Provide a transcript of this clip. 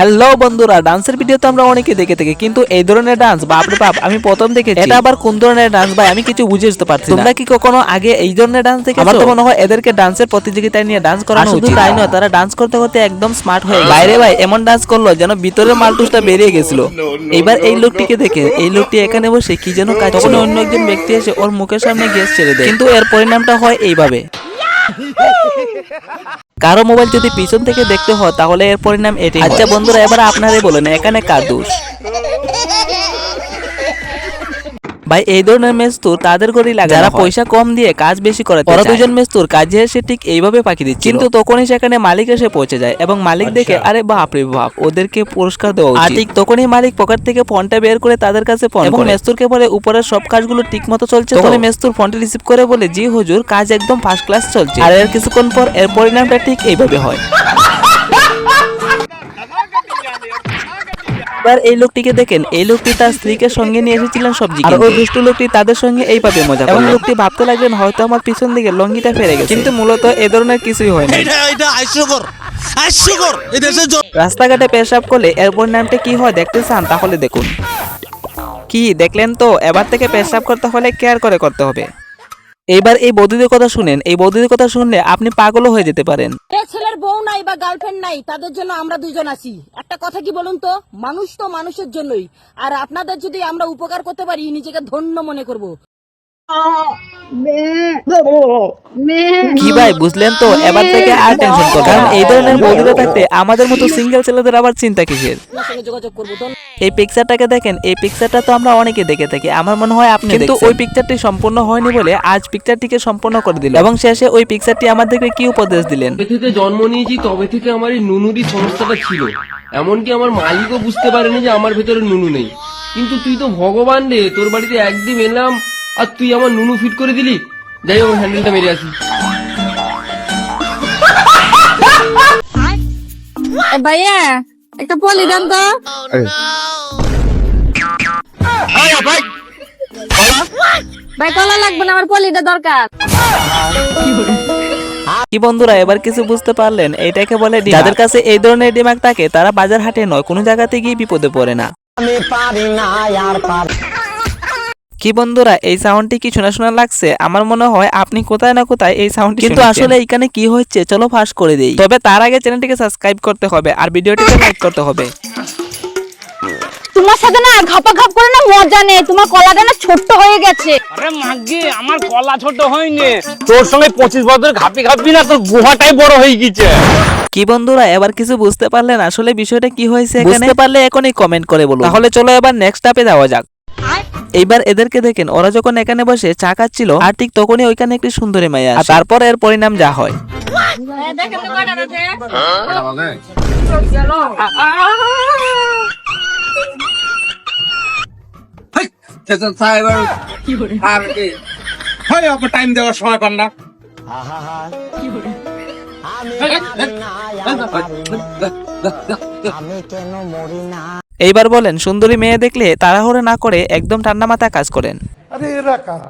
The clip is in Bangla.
হ্যালো বন্ধুরা ডান্সের ভিডিও তো আমরা অনেকে দেখে থাকি কিন্তু এই ধরনের ডান্স বাপরে বাপ আমি প্রথম দেখেছি। এটা আবার কোন ধরনের ডান্স ভাই? আমি কিছু বুঝে উঠতে পারছি না। তোমরা কি কখনো আগে এই ধরনের ডান্স দেখেছ? আমার তো মনে হয় এদেরকে ডান্সের প্রতিযোগিতায় নিয়ে ডান্স করা শুধু তাই নয় তারা ডান্স করতে করতে একদম স্মার্ট হয়ে। বাইরে ভাই এমন ডান্স করল যেন ভিতরের মালটুসটা বেরিয়ে গেছিল। এইবার এই লোকটিকে দেখে এই লোকটি এখানে বসে কি যেন কাজ তখন অন্য একজন ব্যক্তি এসে ওর মুখের সামনে গ্যাস ছেড়ে দেয়। কিন্তু এর পরিণামটা হয় এইভাবে। কারও মোবাইল যদি পিছন থেকে দেখতে হয়, তাহলে এর পরিণাম এটি আচ্ছা বন্ধুরা, এবার আপনারাই বলেন, এখানে কার দোষ? ভাই এই ধরনের মেস্তুর তাদের করেই লাগে যারা পয়সা কম দিয়ে কাজ বেশি করে ওরা দুজন মেস্তুর কাজে এসে ঠিক এইভাবে পাখি দিচ্ছে কিন্তু তখনই সেখানে মালিক এসে পৌঁছে যায় এবং মালিক দেখে আরে বাপ রে বাপ ওদেরকে পুরস্কার দেওয়া উচিত। আর ঠিক তখনই মালিক পকেট থেকে ফোনটা বের করে তাদের কাছে ফোন এবং মেস্তুরকে বলে উপরের সব কাজগুলো ঠিক মতো চলছে তখনই মেস্তুর ফোনটা রিসিভ করে বলে জি হুজুর কাজ একদম ফার্স্ট ক্লাস চলছে। আর এর কিছুক্ষণ পর এর পরিণামটা ঠিক এইভাবে হয়। এবার এই লোকটিকে দেখেন এই লোকটি তার স্ত্রীকে সঙ্গে নিয়ে এসেছিলেন সবজি আর ওই দুষ্টু লোকটি তাদের সঙ্গে এইভাবে মজা এবং লোকটি ভাবতে লাগলেন হয়তো আমার পিছন দিকে লঙ্গিটা ফেরে গেছে। কিন্তু মূলত এ ধরনের কিছুই হয় না এটা এটা হাস্যকর হাস্যকর এই দেশের জ- রাস্তাঘাটে পেশাব করলে এর নামটা কি হয় দেখতে চান তাহলে দেখুন। কি দেখলেন তো? এবার থেকে পেশাব করতে হলে কেয়ার করে করতে হবে। এইবার এই বৌদিদের কথা শুনেন, এই বৌদিদের কথা শুনলে আপনি পাগলও হয়ে যেতে পারেন। ছেলের বউ নাই বা গার্লফ্রেন্ড নাই, তাদের জন্য আমরা দুজন আছি। একটা কথা কি বলুন তো? মানুষ তো মানুষের জন্যই। আর আপনাদের যদি আমরা উপকার করতে পারি, নিজেকে ধন্য মনে করব। কি ভাই বুঝলেন তো? এবার থেকে আর টেনশন করবেন কারণ এই ধরনের বৌদিরা থাকতে আমাদের মতো সিঙ্গেল ছেলেদের আবার চিন্তা কিসের? করব এই পিকচারটাকে দেখেন এই পিকচারটা তো আমরা অনেকে দেখে থাকি। আমার মনে হয় আপনি কিন্তু ওই পিকচারটি সম্পূর্ণ হয়নি বলে আজ পিকচারটিকে সম্পূর্ণ করে দিল। এবং শেষে ওই পিকচারটি আমাদেরকে কি উপদেশ দিলেন? থেকে জন্ম নিয়েছি তবে থেকে আমার এই নুনুরই সমস্যাটা ছিল। এমনকি আমার মালিকও বুঝতে পারেনি যে আমার ভেতরে নুনু নেই। কিন্তু তুই তো ভগবান রে তোর বাড়িতে একদিন এলাম আর তুই আমার নুনু ফিট করে দিলি? যাই হোক হ্যান্ডেলটা মেরে আসি। ভাইয়া একটা পলি দেন তো ভাই। কলা লাগবে না আমার পলিটা দরকার। কি বন্ধুরা এবার কিছু বুঝতে পারলেন এটাকে বলে। যাদের কাছে এই ধরনের ডিমাগ থাকে তারা বাজার হাটে নয় কোনো জায়গাতে গিয়ে বিপদে পড়ে না। কি বন্ধুরা এই সাউন্ডটি কি শোনা শোনা লাগছে। আমার মনে হয় আপনি কোথায় না কোথায় এই সাউন্ড কিন্তু আসলে এখানে কি হচ্ছে চলো ফাঁস করে দেই। তবে তার আগে চ্যানেলটিকে সাবস্ক্রাইব করতে হবে আর ভিডিওটিকে লাইক করতে হবে। তোমার সাথে না ঘপা ঘপ করে না মজা নেই তোমার কলাটা না ছোট্ট হয়ে গেছে। আরে মাগি আমার কলা ছোট হয়নি। তোর সঙ্গে পঁচিশ বছর ঘাপি ঘাপি না তোর গুহাটাই বড় হয়ে গেছে কি বন্ধুরা এবার কিছু বুঝতে পারলেন আসলে বিষয়টা কি হয়েছে এখানে? বুঝতে পারলে এখনই কমেন্ট করে বলুন। তাহলে চলো এবার নেক্সট স্টেপে যাওয়া যাক। এইবার এদেরকে দেখেন ওরা যখন এখানে বসে চা খাচ্ছিল আর ঠিক তখনই ওইখানে একটি সুন্দরী মাইয়া আসে। আর তারপর এর পরিণাম যা হয় হয় আপনার টাইম দেওয়ার সময় পান না এইবার বলেন, সুন্দরী মেয়ে দেখলে তাড়াহুড়ো না করে একদম ঠান্ডা মাথা কাজ করেন। আরে এরা কারা?